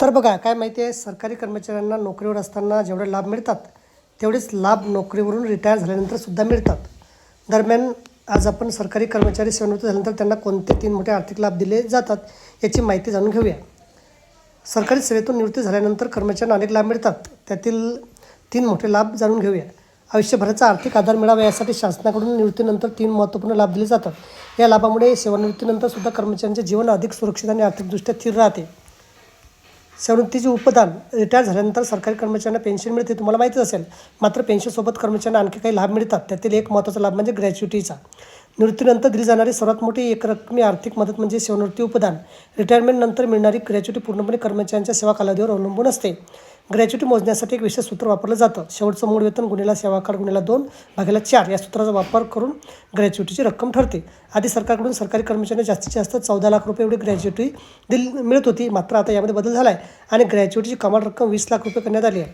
तर बघा काय माहिती आहे सरकारी कर्मचाऱ्यांना नोकरीवर असताना जेवढे लाभ मिळतात तेवढेच लाभ नोकरीवरून रिटायर झाल्यानंतरसुद्धा मिळतात. दरम्यान आज आपण सरकारी कर्मचारी सेवानिवृत्त झाल्यानंतर त्यांना कोणते तीन मोठे आर्थिक लाभ दिले जातात याची माहिती जाणून घेऊया. सरकारी सेवेतून निवृत्ती झाल्यानंतर कर्मचाऱ्यांना अनेक लाभ मिळतात त्यातील तीन मोठे लाभ जाणून घेऊया. आयुष्यभराचा आर्थिक आधार मिळावा यासाठी शासनाकडून निवृत्तीनंतर तीन महत्त्वपूर्ण लाभ दिले जातात. या लाभामुळे सेवानिवृत्तीनंतरसुद्धा कर्मचाऱ्यांचे जीवन अधिक सुरक्षित आणि आर्थिकदृष्ट्या स्थिर राहते. सेवृत्तीचे उपदान रिटायर झाल्यानंतर सरकारी कर्मचाऱ्यांना पेन्शन मिळते तुम्हाला माहितीच असेल. मात्र पेन्शनसोबत कर्मचाऱ्यांना आणखी काही लाभ मिळतात. त्यातील एक महत्त्वाचा लाभ म्हणजे ग्रॅच्युटीचा निवृत्तीनंतर दिली जाणारी सर्वात मोठी एकरकमी आर्थिक मदत म्हणजे सेवानिवृत्ती उपदान. रिटायरमेंटनंतर मिळणारी ग्रॅच्युटी पूर्णपणे कर्मचाऱ्यांच्या सेवा कालावधीवर अवलंबून असते. ग्रॅच्युटी मोजण्यासाठी एक विशेष सूत्र वापरलं जातं. शेवटचं मूळ वेतन गुन्हेला सेवा कार्ड गुन्हेला दोन भागेला चार या सूत्राचा वापर करून ग्रॅच्युटीची रक्कम ठरते. आधी सरकारकडून सरकारी कर्मचाऱ्यांना जास्तीत जास्त चौदा लाख रुपये एवढी ग्रॅच्युटी दिल मिळत होती. मात्र आता यामध्ये बदल झाला आहे आणि ग्रॅच्युटीची कमाल रक्कम वीस लाख रुपये करण्यात आली आहे.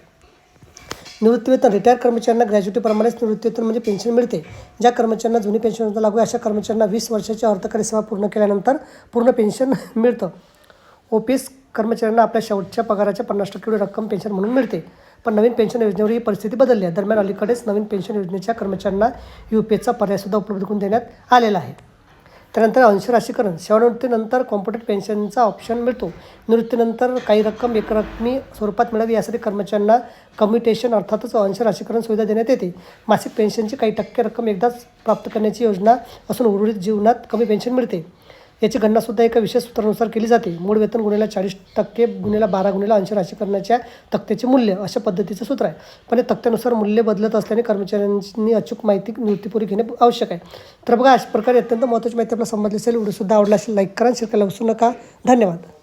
निवृत्तीवेतन रिटायर कर्मचाऱ्यांना ग्रॅज्युटीप्रमाणेच निवृत्तीवेतन म्हणजे पेन्शन मिळते. ज्या कर्मचाऱ्यांना जुनी पेन्शन योजना लागू आहे अशा कर्मचाऱ्यांना वीस वर्षाची अर्थकारी सेवा पूर्ण केल्यानंतर पूर्ण पेन्शन मिळतं. ओ पी एस कर्मचाऱ्यांना आपल्या शेवटच्या पगाराच्या पन्नास टक्के रक्कम पेन्शन म्हणून मिळते. पण नवीन पेन्शन योजनेवर ही परिस्थिती बदलली आहे. दरम्यान अलीकडेच नवीन पेन्शन योजनेच्या कर्मचाऱ्यांना यू पी एचा पर्यायसुद्धा उपलब्ध करून देण्यात आलेला आहे. त्यानंतर अंशराशीकरण सेवानिवृत्तीनंतर कॉम्प्युटर पेन्शनचा ऑप्शन मिळतो. निवृत्तीनंतर काही रक्कम एकरकमी स्वरूपात मिळावी यासाठी कर्मचाऱ्यांना कम्युटेशन अर्थातच अंशराशीकरण सुविधा देण्यात येते. मासिक पेन्शनची काही टक्के रक्कम एकदाच प्राप्त करण्याची योजना असून उर्वरित जीवनात कमी पेन्शन मिळते. याची गणनासुद्धा एका विशेष सूत्रानुसार केली जाते. मूळ वेतन गुन्ह्याला चाळीस टक्के गुन्ह्याला बारा गुन्ह्याला करण्याच्या तक्त्याचे मूल्य अशा पद्धतीचं सूत्र आहे. पण या तक्त्यानुसार मूल्य बदलत असल्याने कर्मचाऱ्यांनी अचूक माहिती निवृत्तीपूर्वी घेणे आवश्यक आहे. तर बघा अशा प्रकारे अत्यंत महत्त्वाची माहिती आपल्याला समजली असेल व्हिडिओसुद्धा आवडला असेल लाईक करा शेअर करायला विसरू नका. धन्यवाद.